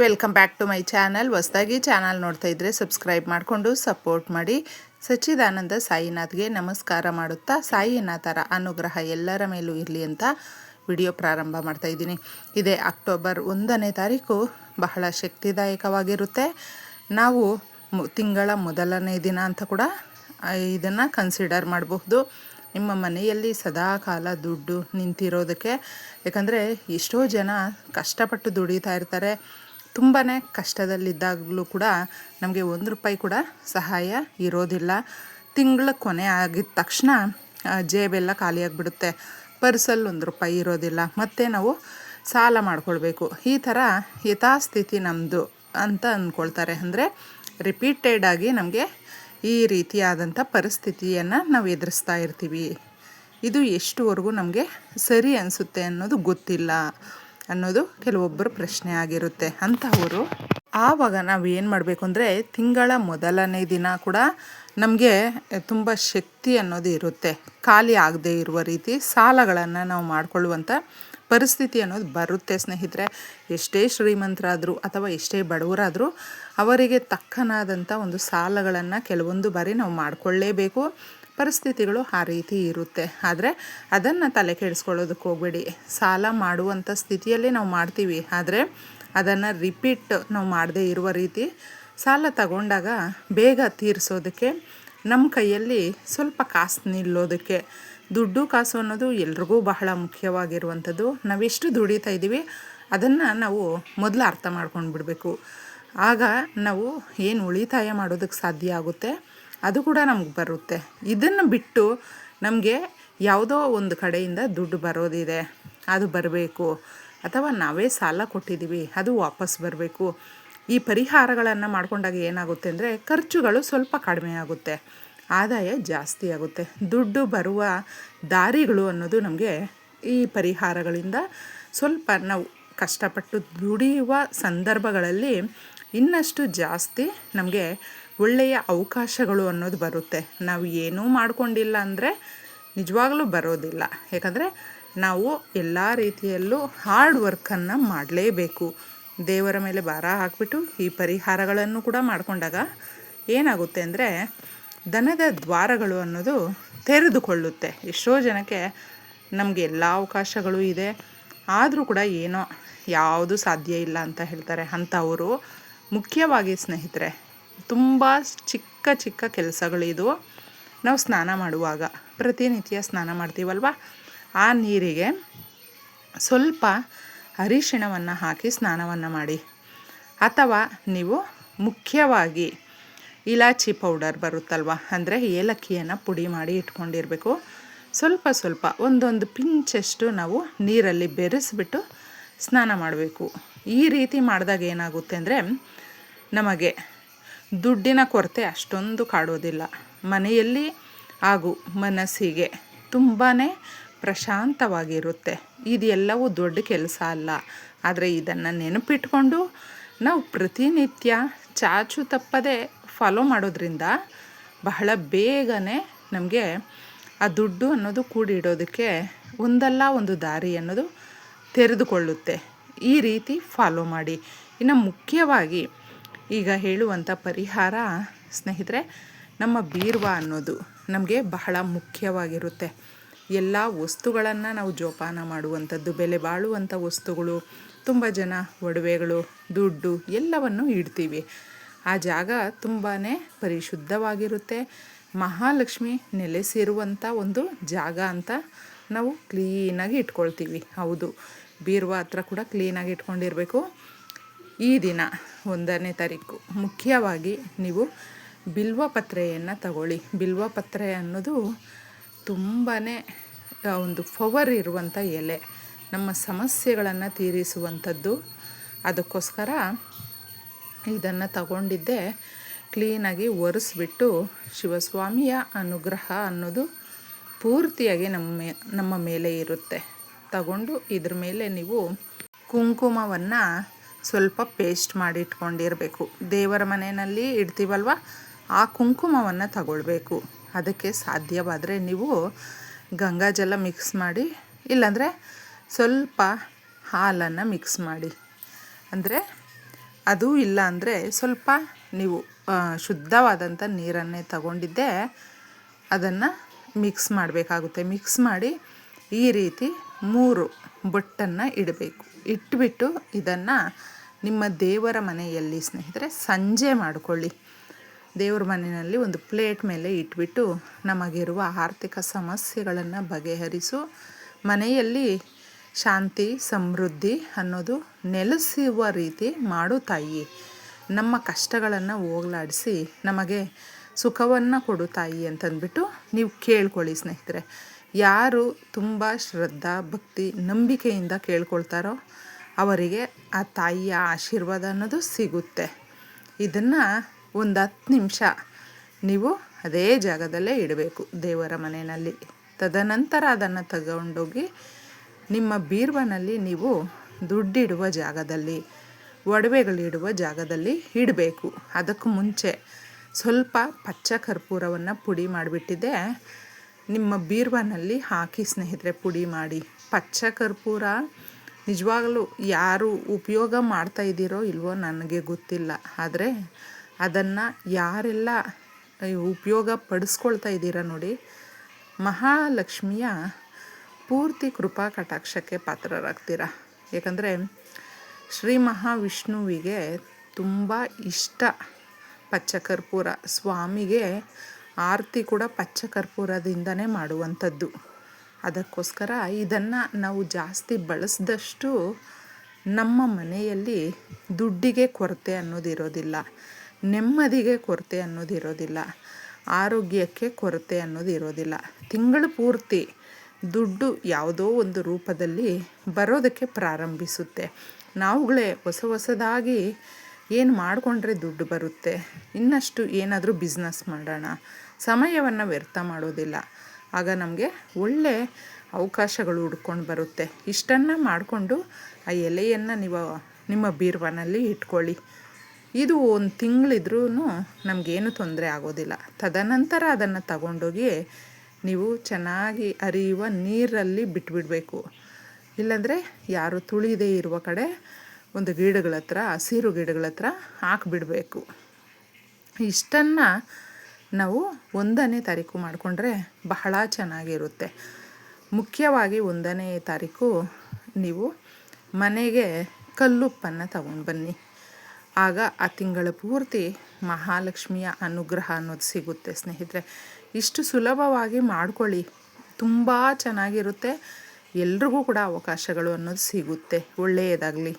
Welcome back to my channel. ಹೊಸದಾಗಿ channel ನೋಡ್ತಾ ಇದ್ದರೆ ಸಬ್ಸ್ಕ್ರೈಬ್ ಮಾಡಿಕೊಂಡು ಸಪೋರ್ಟ್ ಮಾಡಿ. ಸಚ್ಚಿದಾನಂದ ಸಾಯಿನಾಥ್ಗೆ ನಮಸ್ಕಾರ ಮಾಡುತ್ತಾ ಸಾಯಿನಾಥರ ಅನುಗ್ರಹ ಎಲ್ಲರ ಮೇಲೂ ಇರಲಿ ಅಂತ ವಿಡಿಯೋ ಪ್ರಾರಂಭ ಮಾಡ್ತಾ ಇದ್ದೀನಿ. ಇದೇ ಅಕ್ಟೋಬರ್ ಒಂದನೇ ತಾರೀಕು ಬಹಳ ಶಕ್ತಿದಾಯಕವಾಗಿರುತ್ತೆ. ನಾವು ತಿಂಗಳ ಮೊದಲನೇ ದಿನ ಅಂತ ಕೂಡ ಇದನ್ನು ಕನ್ಸಿಡರ್ ಮಾಡಬಹುದು. ನಿಮ್ಮ ಮನೆಯಲ್ಲಿ ಸದಾ ಕಾಲ ದುಡ್ಡು ನಿಂತಿರೋದಕ್ಕೆ. ಯಾಕಂದರೆ ಎಷ್ಟೋ ಜನ ಕಷ್ಟಪಟ್ಟು ದುಡಿತಾ ಇರ್ತಾರೆ. ತುಂಬಾ ಕಷ್ಟದಲ್ಲಿದ್ದಾಗಲೂ ಕೂಡ ನಮಗೆ ಒಂದು ರೂಪಾಯಿ ಕೂಡ ಸಹಾಯ ಇರೋದಿಲ್ಲ. ತಿಂಗಳ ಕೊನೆ ಆಗಿದ ತಕ್ಷಣ ಜೇಬೆಲ್ಲ ಖಾಲಿಯಾಗಿಬಿಡುತ್ತೆ ಪರ್ಸಲ್ಲಿ ಒಂದು ರೂಪಾಯಿ ಇರೋದಿಲ್ಲ. ಮತ್ತೆ ನಾವು ಸಾಲ ಮಾಡ್ಕೊಳ್ಬೇಕು. ಈ ಥರ ಯಥಾಸ್ಥಿತಿ ನಮ್ಮದು ಅಂತ ಅಂದ್ಕೊಳ್ತಾರೆ ಅಂದರೆ ರಿಪೀಟೆಡ್ ಆಗಿ ನಮಗೆ ಈ ರೀತಿಯಾದಂಥ ಪರಿಸ್ಥಿತಿಯನ್ನು ನಾವು ಎದುರಿಸ್ತಾ ಇರ್ತೀವಿ. ಇದು ಎಷ್ಟುವರೆಗೂ ನಮಗೆ ಸರಿ ಅನಿಸುತ್ತೆ ಅನ್ನೋದು ಗೊತ್ತಿಲ್ಲ. ಅನ್ನೋದು ಕೆಲವೊಬ್ಬರು ಪ್ರಶ್ನೆ ಆಗಿರುತ್ತೆ ಅಂತಹವರು ಆವಾಗ ನಾವು ಏನು ಮಾಡಬೇಕು ಅಂದರೆ ತಿಂಗಳ ಮೊದಲನೇ ದಿನ ಕೂಡ ನಮಗೆ ತುಂಬ ಶಕ್ತಿ ಅನ್ನೋದು ಇರುತ್ತೆ. ಖಾಲಿ ಆಗದೇ ಇರುವ ರೀತಿ ಸಾಲಗಳನ್ನು ನಾವು ಮಾಡಿಕೊಳ್ಳುವಂಥ ಪರಿಸ್ಥಿತಿ ಅನ್ನೋದು ಬರುತ್ತೆ ಸ್ನೇಹಿತರೆ. ಎಷ್ಟೇ ಶ್ರೀಮಂತರಾದರೂ ಅಥವಾ ಎಷ್ಟೇ ಬಡವರಾದರೂ ಅವರಿಗೆ ತಕ್ಕನಾದಂಥ ಒಂದು ಸಾಲಗಳನ್ನು ಕೆಲವೊಂದು ಬಾರಿ ನಾವು ಮಾಡಿಕೊಳ್ಳೇಬೇಕು. ಪರಿಸ್ಥಿತಿಗಳು ಆ ರೀತಿ ಇರುತ್ತೆ. ಆದರೆ ಅದನ್ನು ತಲೆ ಕೆಡಿಸ್ಕೊಳ್ಳೋದಕ್ಕೆ ಹೋಗಬೇಡಿ. ಸಾಲ ಮಾಡುವಂಥ ಸ್ಥಿತಿಯಲ್ಲಿ ನಾವು ಮಾಡ್ತೀವಿ. ಆದರೆ ಅದನ್ನು ರಿಪೀಟ್ ನಾವು ಮಾಡದೇ ಇರುವ ರೀತಿ ಸಾಲ ತಗೊಂಡಾಗ ಬೇಗ ತೀರಿಸೋದಕ್ಕೆ ನಮ್ಮ ಕೈಯಲ್ಲಿ ಸ್ವಲ್ಪ ಕಾಸು ನಿಲ್ಲೋದಕ್ಕೆ, ದುಡ್ಡು ಕಾಸು ಅನ್ನೋದು ಎಲ್ರಿಗೂ ಬಹಳ ಮುಖ್ಯವಾಗಿರುವಂಥದ್ದು. ನಾವೆಷ್ಟು ದುಡಿತಾ ಇದ್ದೀವಿ ಅದನ್ನು ನಾವು ಮೊದಲು ಅರ್ಥ ಮಾಡ್ಕೊಂಡು ಬಿಡಬೇಕು ಆಗ ನಾವು ಏನು ಉಳಿತಾಯ ಮಾಡೋದಕ್ಕೆ ಸಾಧ್ಯ ಆಗುತ್ತೆ? ಅದು ಕೂಡ ನಮ್ಗೆ ಬರುತ್ತೆ. ಇದನ್ನು ಬಿಟ್ಟು ನಮಗೆ ಯಾವುದೋ ಒಂದು ಕಡೆಯಿಂದ ದುಡ್ಡು ಬರೋದಿದೆ. ಅದು ಬರಬೇಕು. ಅಥವಾ ನಾವೇ ಸಾಲ ಕೊಟ್ಟಿದ್ದೀವಿ ಅದು ವಾಪಸ್ ಬರಬೇಕು. ಈ ಪರಿಹಾರಗಳನ್ನು ಮಾಡಿಕೊಂಡಾಗ ಏನಾಗುತ್ತೆ ಅಂದರೆ ಖರ್ಚುಗಳು ಸ್ವಲ್ಪ ಕಡಿಮೆ ಆಗುತ್ತೆ. ಆದಾಯ ಜಾಸ್ತಿ ಆಗುತ್ತೆ. ದುಡ್ಡು ಬರುವ ದಾರಿಗಳು ಅನ್ನೋದು ನಮಗೆ ಈ ಪರಿಹಾರಗಳಿಂದ ಸ್ವಲ್ಪ ನಾವು ಕಷ್ಟಪಟ್ಟು ದುಡಿಯುವ ಸಂದರ್ಭಗಳಲ್ಲಿ ಇನ್ನಷ್ಟು ಜಾಸ್ತಿ ನಮಗೆ ಒಳ್ಳೆಯ ಅವಕಾಶಗಳು ಅನ್ನೋದು ಬರುತ್ತೆ. ನಾವು ಏನೂ ಮಾಡಿಕೊಂಡಿಲ್ಲ ಅಂದರೆ ನಿಜವಾಗ್ಲೂ ಬರೋದಿಲ್ಲ. ಯಾಕಂದರೆ ನಾವು ಎಲ್ಲ ರೀತಿಯಲ್ಲೂ ಹಾರ್ಡ್ ವರ್ಕನ್ನು ಮಾಡಲೇಬೇಕು. ದೇವರ ಮೇಲೆ ಭಾರ ಹಾಕಿಬಿಟ್ಟು ಈ ಪರಿಹಾರಗಳನ್ನು ಕೂಡ ಮಾಡಿಕೊಂಡಾಗ ಏನಾಗುತ್ತೆ ಅಂದರೆ ದನದ ದ್ವಾರಗಳು ಅನ್ನೋದು ತೆರೆದುಕೊಳ್ಳುತ್ತೆ. ಎಷ್ಟೋ ಜನಕ್ಕೆ ನಮಗೆ ಎಲ್ಲ ಅವಕಾಶಗಳು ಇದೆ. ಆದರೂ ಕೂಡ ಏನೋ ಯಾವುದು ಸಾಧ್ಯ ಇಲ್ಲ ಅಂತ ಹೇಳ್ತಾರೆ. ಅಂಥವರು ಮುಖ್ಯವಾಗಿ ಸ್ನೇಹಿತರೆ ತುಂಬ ಚಿಕ್ಕ ಚಿಕ್ಕ ಕೆಲಸಗಳಿದು ನಾವು ಸ್ನಾನ ಮಾಡುವಾಗ, ಪ್ರತಿನಿತ್ಯ ಸ್ನಾನ ಮಾಡ್ತೀವಲ್ವ? ಆ ನೀರಿಗೆ ಸ್ವಲ್ಪ ಅರಿಶಿಣವನ್ನು ಹಾಕಿ ಸ್ನಾನವನ್ನು ಮಾಡಿ. ಅಥವಾ ನೀವು ಮುಖ್ಯವಾಗಿ ಇಲಾಚಿ ಪೌಡರ್ ಬರುತ್ತಲ್ವ? ಅಂದರೆ ಏಲಕ್ಕಿಯನ್ನು ಪುಡಿ ಮಾಡಿ ಇಟ್ಕೊಂಡಿರಬೇಕು. ಸ್ವಲ್ಪ ಸ್ವಲ್ಪ ಒಂದೊಂದು ಪಿಂಚಷ್ಟು ನಾವು ನೀರಲ್ಲಿ ಬೆರೆಸಿಬಿಟ್ಟು ಸ್ನಾನ ಮಾಡಬೇಕು. ಈ ರೀತಿ ಮಾಡಿದಾಗ ಏನಾಗುತ್ತೆ ಅಂದರೆ ನಮಗೆ ದುಡ್ಡಿನ ಕೊರತೆ ಅಷ್ಟೊಂದು ಕಾಡೋದಿಲ್ಲ. ಮನೆಯಲ್ಲಿ ಹಾಗೂ ಮನಸ್ಸಿಗೆ ತುಂಬಾ ಪ್ರಶಾಂತವಾಗಿರುತ್ತೆ. ಇದೆಲ್ಲವೂ ದೊಡ್ಡ ಕೆಲಸ ಅಲ್ಲ. ಆದರೆ ಇದನ್ನು ನೆನಪಿಟ್ಕೊಂಡು ನಾವು ಪ್ರತಿನಿತ್ಯ ಚಾಚು ತಪ್ಪದೆ ಫಾಲೋ ಮಾಡೋದ್ರಿಂದ ಬಹಳ ಬೇಗನೆ ನಮಗೆ ಆ ದುಡ್ಡು ಅನ್ನೋದು ಕೂಡಿಡೋದಕ್ಕೆ ಒಂದಲ್ಲ ಒಂದು ದಾರಿ ಅನ್ನೋದು ತೆರೆದುಕೊಳ್ಳುತ್ತೆ. ಈ ರೀತಿ ಫಾಲೋ ಮಾಡಿ. ಇನ್ನು ಮುಖ್ಯವಾಗಿ ಈಗ ಹೇಳುವಂಥ ಪರಿಹಾರ, ಸ್ನೇಹಿತರೆ, ನಮ್ಮ ಬೀರ್ವ ಅನ್ನೋದು ನಮಗೆ ಬಹಳ ಮುಖ್ಯವಾಗಿರುತ್ತೆ. ಎಲ್ಲ ವಸ್ತುಗಳನ್ನು ನಾವು ಜೋಪಾನ ಮಾಡುವಂಥದ್ದು, ಬೆಲೆ ಬಾಳುವಂಥ ವಸ್ತುಗಳು, ತುಂಬ ಜನ ಒಡವೆಗಳು, ದುಡ್ಡು ಎಲ್ಲವನ್ನು ಇಡ್ತೀವಿ. ಆ ಜಾಗ ತುಂಬಾ ಪರಿಶುದ್ಧವಾಗಿರುತ್ತೆ. ಮಹಾಲಕ್ಷ್ಮಿ ನೆಲೆಸಿರುವಂಥ ಒಂದು ಜಾಗ ಅಂತ ನಾವು ಕ್ಲೀನಾಗಿ ಇಟ್ಕೊಳ್ತೀವಿ. ಹೌದು, ಬೀರುವ ಹತ್ರ ಕೂಡ ಕ್ಲೀನಾಗಿ ಇಟ್ಕೊಂಡಿರಬೇಕು. ಈ ದಿನ ಒಂದನೇ ತಾರೀಕು. ಮುಖ್ಯವಾಗಿ ನೀವು ಬಿಲ್ವಪತ್ರೆಯನ್ನು ತಗೊಳ್ಳಿ. ಬಿಲ್ವಪತ್ರೆ ಅನ್ನೋದು ತುಂಬಾ ಒಂದು ಪವರ್ ಇರುವಂಥ ಎಲೆ. ನಮ್ಮ ಸಮಸ್ಯೆಗಳನ್ನು ತೀರಿಸುವಂಥದ್ದು. ಅದಕ್ಕೋಸ್ಕರ ಇದನ್ನು ತಗೊಂಡಿದ್ದೆ. ಕ್ಲೀನಾಗಿ ಒರೆಸ್ಬಿಟ್ಟು ಶಿವಸ್ವಾಮಿಯ ಅನುಗ್ರಹ ಅನ್ನೋದು ಪೂರ್ತಿಯಾಗಿ ನಮ್ಮ ನಮ್ಮ ಮೇಲೆ ಇರುತ್ತೆ. ತಗೊಂಡು ಇದ್ರ ಮೇಲೆ ನೀವು ಕುಂಕುಮವನ್ನು ಸ್ವಲ್ಪ ಪೇಸ್ಟ್ ಮಾಡಿ ಇಟ್ಕೊಂಡಿರಬೇಕು. ದೇವರ ಮನೆಯಲ್ಲಿ ಇಡ್ತೀವಲ್ವ? ಆ ಕುಂಕುಮವನ್ನು ತಗೊಳ್ಬೇಕು. ಅದಕ್ಕೆ ಸಾಧ್ಯವಾದರೆ ನೀವು ಗಂಗಾಜಲ ಮಿಕ್ಸ್ ಮಾಡಿ, ಇಲ್ಲಾಂದರೆ ಸ್ವಲ್ಪ ಹಾಲನ್ನು ಮಿಕ್ಸ್ ಮಾಡಿ. ಅಂದರೆ ಅದು ಇಲ್ಲ ಅಂದರೆ ಸ್ವಲ್ಪ ನೀವು ಶುದ್ಧವಾದಂಥ ನೀರನ್ನೇ ತಗೊಂಡಿದ್ದೆ ಅದನ್ನು ಮಿಕ್ಸ್ ಮಾಡಬೇಕಾಗುತ್ತೆ. ಮಿಕ್ಸ್ ಮಾಡಿ ಈ ರೀತಿ ಮೂರು ಬೊಟ್ಟನ್ನು ಇಡಬೇಕು. ಇಟ್ಬಿಟ್ಟು ಇದನ್ನು ನಿಮ್ಮ ದೇವರ ಮನೆಯಲ್ಲಿ ಸ್ನೇಹಿತರೆ ಸಂಜೆ ಮಾಡಿಕೊಳ್ಳಿ. ದೇವ್ರ ಮನೆಯಲ್ಲಿ ಒಂದು ಪ್ಲೇಟ್ ಮೇಲೆ ಇಟ್ಬಿಟ್ಟು ನಮಗಿರುವ ಆರ್ಥಿಕ ಸಮಸ್ಯೆಗಳನ್ನು ಬಗೆಹರಿಸು. ಮನೆಯಲ್ಲಿ ಶಾಂತಿ, ಸಮೃದ್ಧಿ ಅನ್ನೋದು ನೆಲೆಸುವ ರೀತಿ ಮಾಡು ತಾಯಿ. ನಮ್ಮ ಕಷ್ಟಗಳನ್ನು ಹೋಗಲಾಡಿಸಿ ನಮಗೆ ಸುಖವನ್ನು ಕೊಡು ತಾಯಿ ಅಂತಂದ್ಬಿಟ್ಟು ನೀವು ಕೇಳ್ಕೊಳ್ಳಿ ಸ್ನೇಹಿತರೆ. ಯಾರು ತುಂಬ ಶ್ರದ್ಧಾ, ಭಕ್ತಿ, ನಂಬಿಕೆಯಿಂದ ಕೇಳ್ಕೊಳ್ತಾರೋ ಅವರಿಗೆ ಆ ತಾಯಿಯ ಆಶೀರ್ವಾದ ಅನ್ನೋದು ಸಿಗುತ್ತೆ. ಇದನ್ನು ಒಂದು ಹತ್ತು ನಿಮಿಷ ನೀವು ಅದೇ ಜಾಗದಲ್ಲೇ ಇಡಬೇಕು ದೇವರ ಮನೆಯಲ್ಲಿ. ತದನಂತರ ಅದನ್ನು ತಗೊಂಡೋಗಿ ನಿಮ್ಮ ಬೀರ್ವನಲ್ಲಿ ನೀವು ದುಡ್ಡಿಡುವ ಜಾಗದಲ್ಲಿ, ಒಡವೆಗಳಿಡುವ ಜಾಗದಲ್ಲಿ ಇಡಬೇಕು. ಅದಕ್ಕೂ ಮುಂಚೆ ಸ್ವಲ್ಪ ಪಚ್ಚ ಕರ್ಪೂರವನ್ನು ಪುಡಿ ಮಾಡಿಬಿಟ್ಟಿದ್ದೆ. ನಿಮ್ಮ ಬೀರ್ವನಲ್ಲಿ ಹಾಕಿ ಸ್ನೇಹಿತರೆ, ಪುಡಿ ಮಾಡಿ. ಪಚ್ಚ ಕರ್ಪೂರ. ನಿಜವಾಗಲೂ ಯಾರು ಉಪಯೋಗ ಮಾಡ್ತಾ ಇದ್ದೀರೋ ಇಲ್ವೋ ನನಗೆ ಗೊತ್ತಿಲ್ಲ. ಆದರೆ ಅದನ್ನು ಯಾರೆಲ್ಲ ಉಪಯೋಗ ಪಡಿಸ್ಕೊಳ್ತಾ ಇದ್ದೀರಾ ನೋಡಿ, ಮಹಾಲಕ್ಷ್ಮಿಯ ಪೂರ್ತಿ ಕೃಪಾ ಕಟಾಕ್ಷಕ್ಕೆ ಪಾತ್ರರಾಗ್ತೀರ. ಯಾಕಂದರೆ ಶ್ರೀ ಮಹಾವಿಷ್ಣುವಿಗೆ ತುಂಬ ಇಷ್ಟ ಪಚ್ಚ ಕರ್ಪೂರ. ಸ್ವಾಮಿಗೆ ಆರತಿ ಕೂಡ ಪಚ್ಚ ಕರ್ಪೂರದಿಂದನೇ ಮಾಡುವಂಥದ್ದು. ಅದಕ್ಕೋಸ್ಕರ ಇದನ್ನು ನಾವು ಜಾಸ್ತಿ ಬಳಸಿದಷ್ಟು ನಮ್ಮ ಮನೆಯಲ್ಲಿ ದುಡ್ಡಿಗೆ ಕೊರತೆ ಅನ್ನೋದಿರೋದಿಲ್ಲ, ನೆಮ್ಮದಿಗೆ ಕೊರತೆ ಅನ್ನೋದಿರೋದಿಲ್ಲ, ಆರೋಗ್ಯಕ್ಕೆ ಕೊರತೆ ಅನ್ನೋದು ಇರೋದಿಲ್ಲ ತಿಂಗಳು ಪೂರ್ತಿ ದುಡ್ಡು ಯಾವುದೋ ಒಂದು ರೂಪದಲ್ಲಿ ಬರೋದಕ್ಕೆ ಪ್ರಾರಂಭಿಸುತ್ತೆ. ನಾವುಗಳೇ ಹೊಸ ಹೊಸದಾಗಿ ಏನು ಮಾಡಿಕೊಂಡ್ರೆ ದುಡ್ಡು ಬರುತ್ತೆ? ಇನ್ನಷ್ಟು ಏನಾದರೂ ಬಿಸ್ನೆಸ್ ಮಾಡೋಣ. ಸಮಯವನ್ನು ವ್ಯರ್ಥ ಮಾಡೋದಿಲ್ಲ. ಆಗ ನಮಗೆ ಒಳ್ಳೆ ಅವಕಾಶಗಳು ಹುಡ್ಕೊಂಡು ಬರುತ್ತೆ. ಇಷ್ಟನ್ನು ಮಾಡಿಕೊಂಡು ಆ ಎಲೆಯನ್ನು ನೀವು, ನಿಮ್ಮ ಬೀರ್ವನಲ್ಲಿ ಇಟ್ಕೊಳ್ಳಿ. ಇದು ಒಂದು ತಿಂಗಳಿದ್ರೂ ನಮಗೇನು ತೊಂದರೆ ಆಗೋದಿಲ್ಲ. ತದನಂತರ ಅದನ್ನು ತಗೊಂಡೋಗಿ ನೀವು ಚೆನ್ನಾಗಿ ಹರಿಯುವ ನೀರಲ್ಲಿ ಬಿಟ್ಬಿಡಬೇಕು. ಇಲ್ಲಾಂದರೆ ಯಾರು ತುಳಿದೇ ಇರುವ ಕಡೆ ಒಂದು ಗಿಡಗಳ ಹತ್ರ, ಹಸಿರು ಗಿಡಗಳ ಹತ್ರ ಹಾಕಿಬಿಡಬೇಕು. ಇಷ್ಟನ್ನು ನಾವು ಒಂದನೇ ತಾರೀಕು ಮಾಡಿಕೊಂಡ್ರೆ ಬಹಳ ಚೆನ್ನಾಗಿರುತ್ತೆ. ಮುಖ್ಯವಾಗಿ ಒಂದನೇ ತಾರೀಕು ನೀವು ಮನೆಗೆ ಕಲ್ಲುಪ್ಪನ್ನು ತಗೊಂಡು ಬನ್ನಿ. ಆಗ ಆ ತಿಂಗಳ ಪೂರ್ತಿ ಮಹಾಲಕ್ಷ್ಮಿಯ ಅನುಗ್ರಹ ಅನ್ನೋದು ಸಿಗುತ್ತೆ ಸ್ನೇಹಿತರೆ. ಇಷ್ಟು ಸುಲಭವಾಗಿ ಮಾಡ್ಕೊಳ್ಳಿ. ತುಂಬ ಚೆನ್ನಾಗಿರುತ್ತೆ. ಎಲ್ರಿಗೂ ಕೂಡ ಅವಕಾಶಗಳು ಅನ್ನೋದು ಸಿಗುತ್ತೆ. ಒಳ್ಳೆಯದಾಗಲಿ.